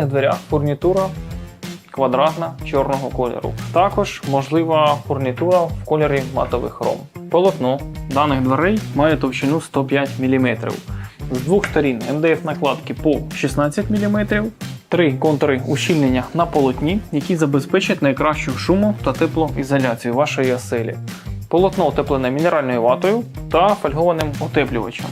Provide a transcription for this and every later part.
В дверях фурнітура квадратна чорного кольору. Також можлива фурнітура в кольорі матових хром. Полотно даних дверей має товщину 105 мм. З двох сторін МДФ накладки по 16 мм. Три контури ущільнення на полотні, які забезпечать найкращу шуму та теплоізоляцію вашої оселі. Полотно утеплене мінеральною ватою та фольгованим утеплювачем.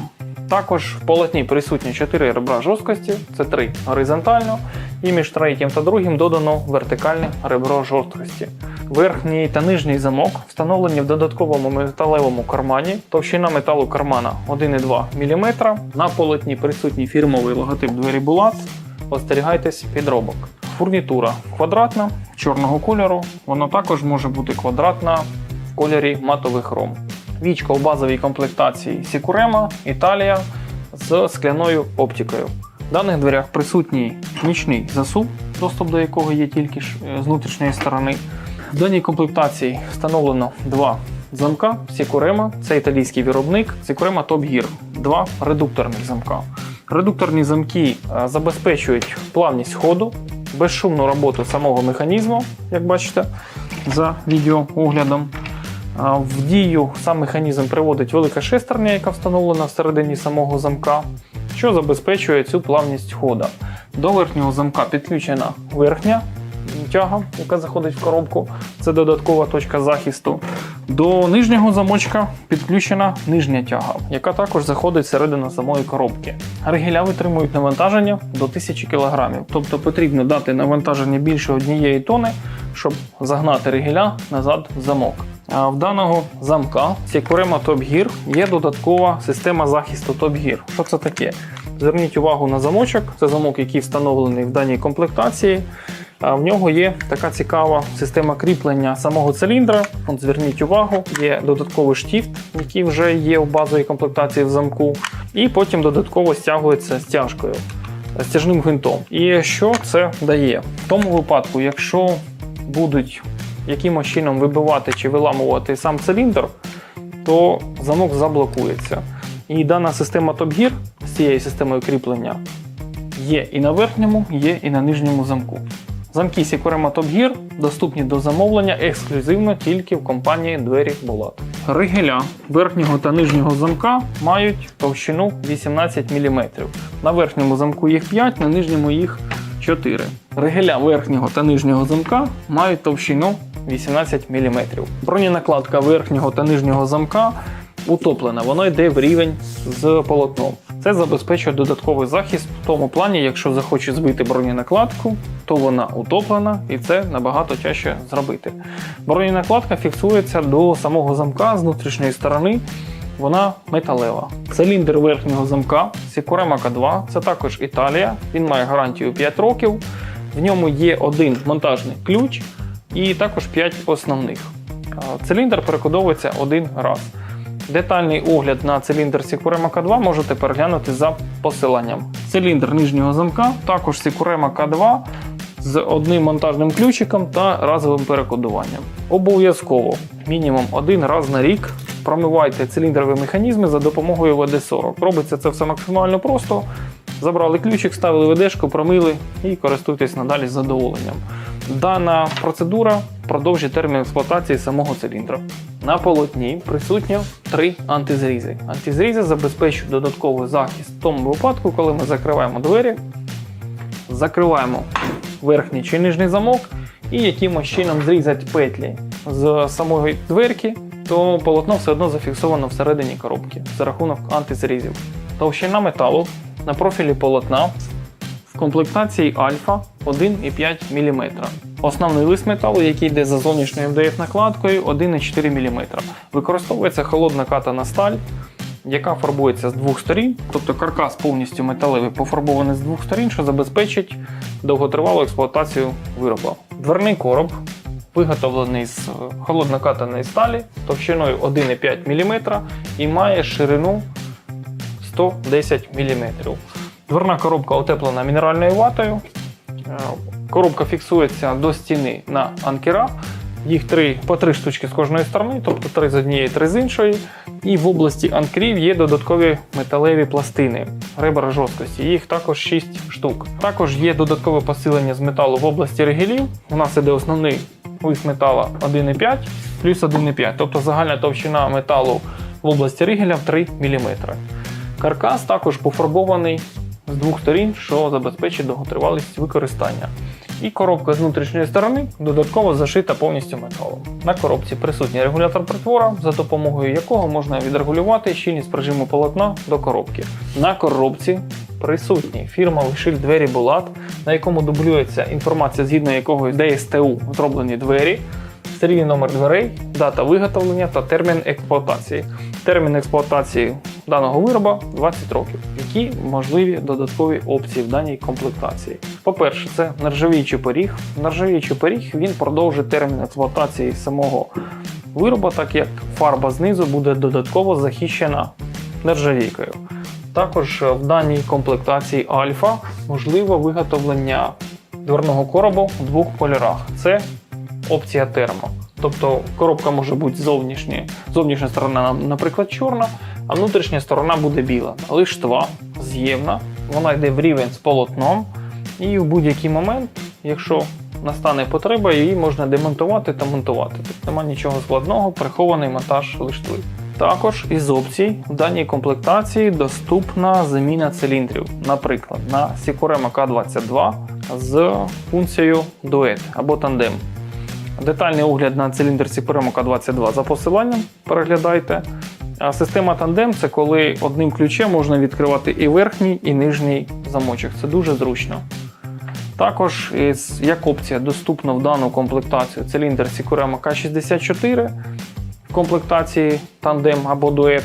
Також в полотні присутні 4 ребра жорсткості, це 3 горизонтально, і між третім та другим додано вертикальне ребро жорсткості. Верхній та нижній замок встановлені в додатковому металевому кармані. Товщина металу кармана 1,2 мм. На полотні присутній фірмовий логотип двері Булат. Остерігайтесь підробок. Фурнітура квадратна, чорного кольору. Вона також може бути квадратна в кольорі матовий хром. Вічка у базовій комплектації Сікурема, Італія з скляною оптикою. В даних дверях присутній нічний засув, доступ до якого є тільки е, з внутрішньої сторони. В даній комплектації встановлено два замка Сікурема, це італійський виробник, Сікурема Top Gear, два редукторних замка. Редукторні замки е, забезпечують плавність ходу, безшумну роботу самого механізму, як бачите, за відеооглядом. В дію сам механізм приводить велика шестерня, яка встановлена всередині самого замка, що забезпечує цю плавність хода. До верхнього замка підключена верхня тяга, яка заходить в коробку. Це додаткова точка захисту. До нижнього замочка підключена нижня тяга, яка також заходить всередину самої коробки. Ригеля витримують навантаження до 1000 кг, тобто потрібно дати навантаження більше однієї тони, щоб загнати ригеля назад в замок. В даного замка Securema Top Gear є додаткова система захисту Top Gear. Що це таке? Зверніть увагу на замочок. Це замок, який встановлений в даній комплектації. В нього є така цікава система кріплення самого циліндра. От зверніть увагу, є додатковий штіфт, який вже є в базовій комплектації в замку, і потім додатково стягується стяжкою, стяжним гвинтом. І що це дає? В тому випадку, якщо будуть якимось чином вибивати чи виламувати сам циліндр, то замок заблокується. І дана система Top Gear з цією системою кріплення є і на верхньому, є і на нижньому замку. Замки Sicurema Top Gear доступні до замовлення ексклюзивно тільки в компанії Двері Булат. Ригеля верхнього та нижнього замка мають товщину 18 мм. На верхньому замку їх 5, на нижньому їх 4. Ригеля верхнього та нижнього замка мають товщину 18 мм. Броненакладка верхнього та нижнього замка утоплена, воно йде в рівень з полотном. Це забезпечує додатковий захист в тому плані, якщо захоче збити броненакладку, то вона утоплена і це набагато тяжче зробити. Броненакладка фіксується до самого замка з внутрішньої сторони. Вона металева. Циліндр верхнього замка Sicurema K2, це також Італія. Він має гарантію 5 років. В ньому є один монтажний ключ і також 5 основних. Циліндр перекодовується один раз. Детальний огляд на циліндр Sicurema K2 можете переглянути за посиланням. Циліндр нижнього замка, також Sicurema K2 з одним монтажним ключиком та разовим перекодуванням. Обов'язково мінімум один раз на рік промивайте циліндрові механізми за допомогою ВД-40. Робиться це все максимально просто. Забрали ключик, ставили ведешку, промили і користуйтесь надалі задоволенням. Дана процедура продовжить термін експлуатації самого циліндра. На полотні присутні три антизрізи. Антизрізи забезпечують додатковий захист в тому випадку, коли ми закриваємо двері, закриваємо верхній чи нижній замок і якимось чином зрізати петлі з самої дверки, то полотно все одно зафіксовано всередині коробки за рахунок антизрізів. Товщина металу на профілі полотна комплектації Альфа 1,5 мм. Основний лист металу, який йде за зовнішньою МДФ накладкою 1,4 мм. Використовується холодна катана сталь, яка фарбується з двох сторін, тобто каркас повністю металевий пофарбований з двох сторін, що забезпечить довготривалу експлуатацію вироба. Дверний короб виготовлений з е, холоднокатаної сталі товщиною 1,5 мм і має ширину 110 мм. Дверна коробка утеплена мінеральною ватою. Е, Коробка фіксується до стіни на анкерах. Їх три по три штучки з кожної сторони, тобто три з однієї, три з іншої. І в області анкерів є додаткові металеві пластини ребра жорсткості. Їх також 6 штук. Також є додаткове посилення з металу в області ригелів. У нас іде основний лист метала 1,5 плюс 1,5, тобто загальна товщина металу в області ригеля в 3 мм. Каркас також пофарбований з двох сторін, що забезпечить довготривалість використання. І коробка з внутрішньої сторони додатково зашита повністю металом. На коробці присутній регулятор притвора, за допомогою якого можна відрегулювати щільність прижиму полотна до коробки. На коробці присутній фірмовий шильд двері Булат, на якому дублюється інформація, згідно якого ДСТУ зроблені двері, серійний номер дверей, дата виготовлення та термін експлуатації. Термін експлуатації даного вироба 20 років. Які можливі додаткові опції в даній комплектації? По-перше, це нержавіючий поріг. Нержавіючий поріг він продовжить термін експлуатації самого вироба, так як фарба знизу буде додатково захищена нержавійкою. Також в даній комплектації Альфа можливо виготовлення дверного коробу в двох кольорах. Це опція термо. Тобто коробка може бути зовнішня, зовнішня сторона, наприклад, чорна, а внутрішня сторона буде біла. Лиштва з'ємна, вона йде в рівень з полотном, і в будь-який момент, якщо настане потреба, її можна демонтувати та монтувати. Тобто немає нічого складного, прихований монтаж лиштви. Також із опцій в даній комплектації доступна заміна циліндрів, наприклад, на Sicurema K22 з функцією дует або тандем. Детальний огляд на циліндр Sicurema K22 за посиланням переглядайте. А система тандем це коли одним ключем можна відкривати і верхній, і нижній замочок. Це дуже зручно. Також як опція доступна в дану комплектацію циліндр Sicurema K64 в комплектації тандем або дует.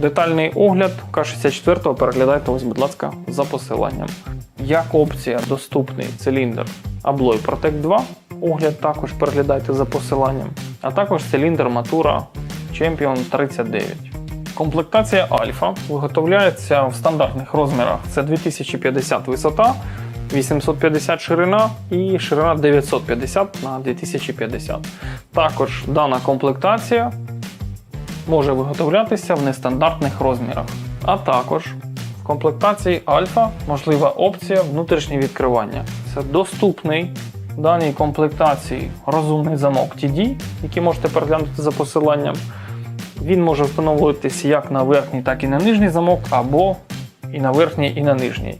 Детальний огляд К64 переглядайте, ось, будь ласка, за посиланням. Як опція доступний циліндр Abloy Protect 2. Огляд також переглядайте за посиланням. А також циліндр Matura Champion 39. Комплектація Альфа виготовляється в стандартних розмірах. Це 2050 висота, 850 ширина і ширина 950 на 2050. Також дана комплектація може виготовлятися в нестандартних розмірах. А також в комплектації Альфа можлива опція внутрішнє відкривання. Це доступний в даній комплектації розумний замок TD, який можете переглянути за посиланням. Він може встановлюватися як на верхній, так і на нижній замок, або і на верхній, і на нижній.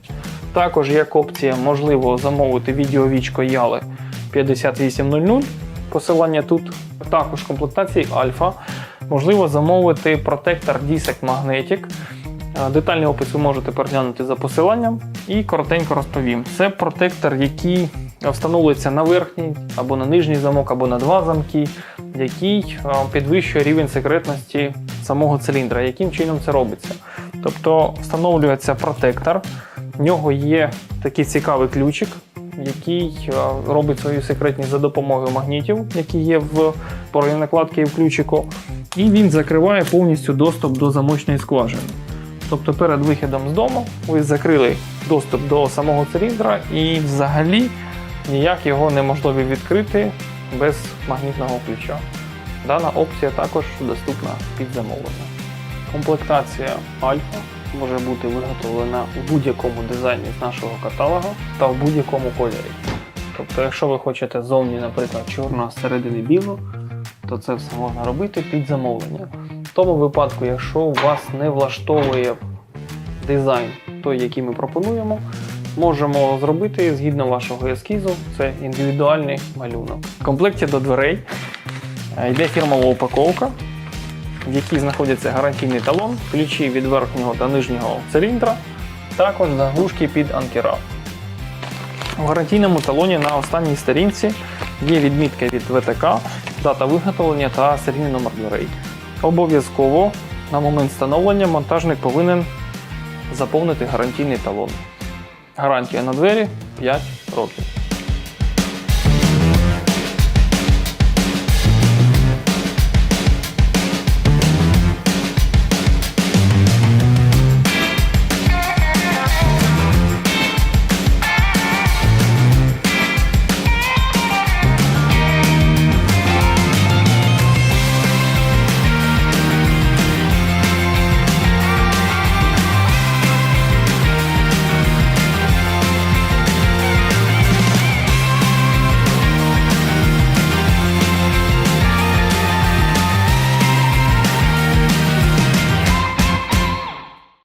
Також як опція можливо замовити відеовічко Яли 5800. Посилання тут. Також в комплектації Альфа можливо замовити протектор Disec Magnetic. Е, Детальний опис ви можете переглянути за посиланням і коротенько розповім. Це протектор, який встановлюється на верхній або на нижній замок, або на два замки, який е, підвищує рівень секретності самого циліндра. Яким чином це робиться? Тобто встановлюється протектор, в нього є такий цікавий ключик, який е, робить свою секретність за допомогою магнітів, які є в порі накладки і в ключику, і він закриває повністю доступ до замочної скважини. Тобто перед виходом з дому ви закрили доступ до самого циліндра і взагалі ніяк його неможливо відкрити без магнітного ключа. Дана опція також доступна під замовлення. Комплектація Альфа може бути виготовлена у будь-якому дизайні з нашого каталогу та в будь-якому кольорі. Тобто, якщо ви хочете зовні, наприклад, чорно, а зсередини біло, то це все можна робити під замовлення. В тому випадку, якщо вас не влаштовує дизайн, той, який ми пропонуємо, можемо зробити згідно вашого ескізу. Це індивідуальний малюнок. В комплекті до дверей е, йде фірмова упаковка, в якій знаходиться гарантійний талон, ключі від верхнього та нижнього циліндра, також заглушки під анкера. У гарантійному талоні на останній сторінці є відмітка від ВТК, дата виготовлення та серійний номер дверей. Обов'язково На момент встановлення монтажник повинен заповнити гарантійний талон. Гарантія на двері 5 років.